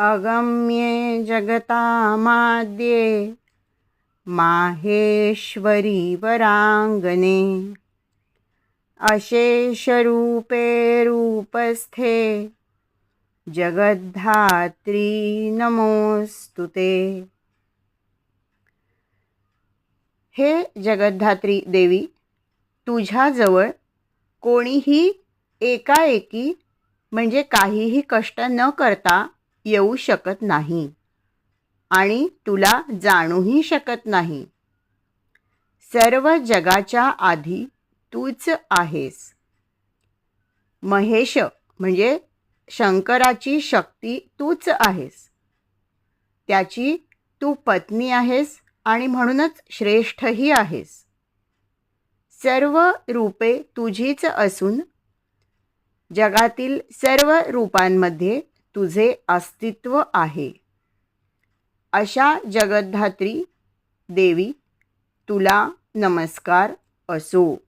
अगम्ये जगतामाद्ये माहेश्वरी वराङ्गने अशेषरूपे रूपस्थे। जगद्धात्री नमोस्तु ते। हे जगद्धात्री देवी तुझ्याजवळ कोणीही एकाएकी म्हणजे काहीही कष्ट न करता येऊ शकत नाही. आणि तुला जाणूही शकत नाही. सर्व जगाच्या आधी तूच आहेस. महेश म्हणजे शंकराची शक्ती तूच आहेस. त्याची तू पत्नी आहेस आणि म्हणूनच श्रेष्ठही आहेस. सर्व रूपे तुझीच असून जगातील सर्व रूपांमध्ये तुझे अस्तित्व आहे. अशा जगद्धात्री देवी तुला नमस्कार असो.